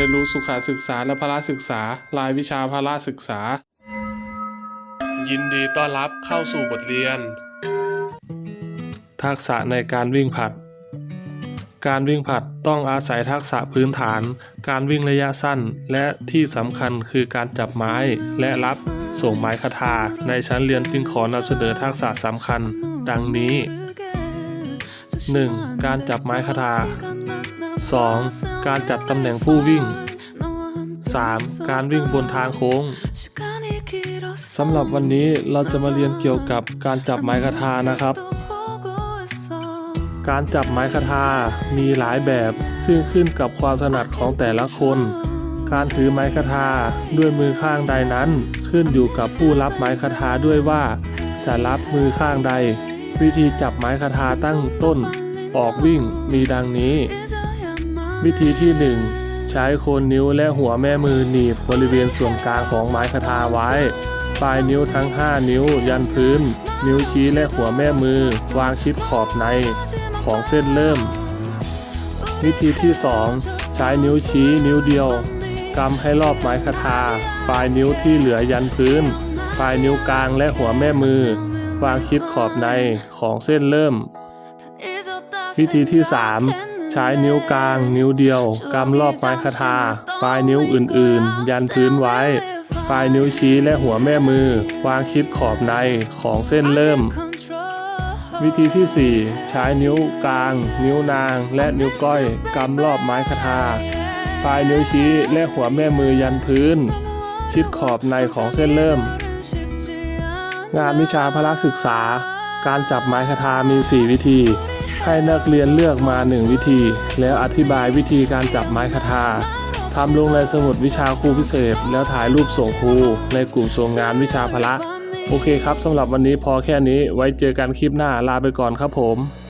เรียนรู้สุขศึกษาและพละศึกษา รายวิชาพละศึกษา ยินดีต้อนรับเข้าสู่บทเรียน ทักษะในการวิ่งผลัด การวิ่งผลัดต้องอาศัยทักษะพื้นฐาน การวิ่งระยะสั้น และที่สำคัญคือการจับไม้และรับส่งไม้คทาในชั้นเรียนจึงขอนำเสนอทักษะสำคัญ ดังนี้ 1. การจับไม้คทา 2. การจับตำแหน่งผู้วิ่ง 3. การวิ่งบนทางโค้งสำหรับวันนี้เราจะมาเรียนเกี่ยวกับการจับไม้คทานะครับ การจับไม้คทามีหลายแบบซึ่งขึ้นกับความถนัดของแต่ละคน การถือไม้คทาด้วยมือข้างใดนั้น ขึ้นอยู่กับผู้รับไม้คทาด้วยว่า จะรับมือข้างใด วิธีจับไม้คทาตั้งต้น ออกวิ่งมีดังนี้ วิธีที่ 1 ใช้โคนนิ้วและหัวแม่มือหนีบบริเวณส่วนกลางของไม้คทาไว้ ปลายนิ้วทั้ง 5 นิ้ว ยันพื้น นิ้วชี้และหัวแม่มือ วางชิดขอบในของเส้นเริ่ม วิธีที่ 2 ใช้นิ้วชี้นิ้วเดียวกำให้รอบไม้คทา ปลายนิ้วที่เหลือยันพื้น ปลายนิ้วกลางและหัวแม่มือ วางชิดขอบในของเส้นเริ่ม วิธีที่3ใช้นิ้วกลาง นิ้วเดียวกำรอบไม้คทา ปลายนิ้วอื่นๆ ยันพื้นไว้ ปลายนิ้วชี้และหัวแม่มือ วางชิดขอบในของเส้นเริ่ม วิธีที่ 4 ใช้นิ้วกลาง นิ้วนาง และนิ้วก้อยกำรอบไม้คทา ปลายนิ้วชี้และหัวแม่มือยันพื้น ชิดขอบในของเส้นเริ่ม งานวิชาพละศึกษา การจับไม้คทามี 4 วิธี ให้นักเรียนเลือกมาหนึ่งวิธี แล้วอธิบายวิธีการจับไม้คาทาทำลงในสมุดวิชาครูพิเศษ แล้วถ่ายรูปส่งครู ในกลุ่มส่งงานวิชาพละ โอเคครับสำหรับวันนี้พอแค่นี้ไว้เจอกันคลิปหน้าลาไปก่อนครับผม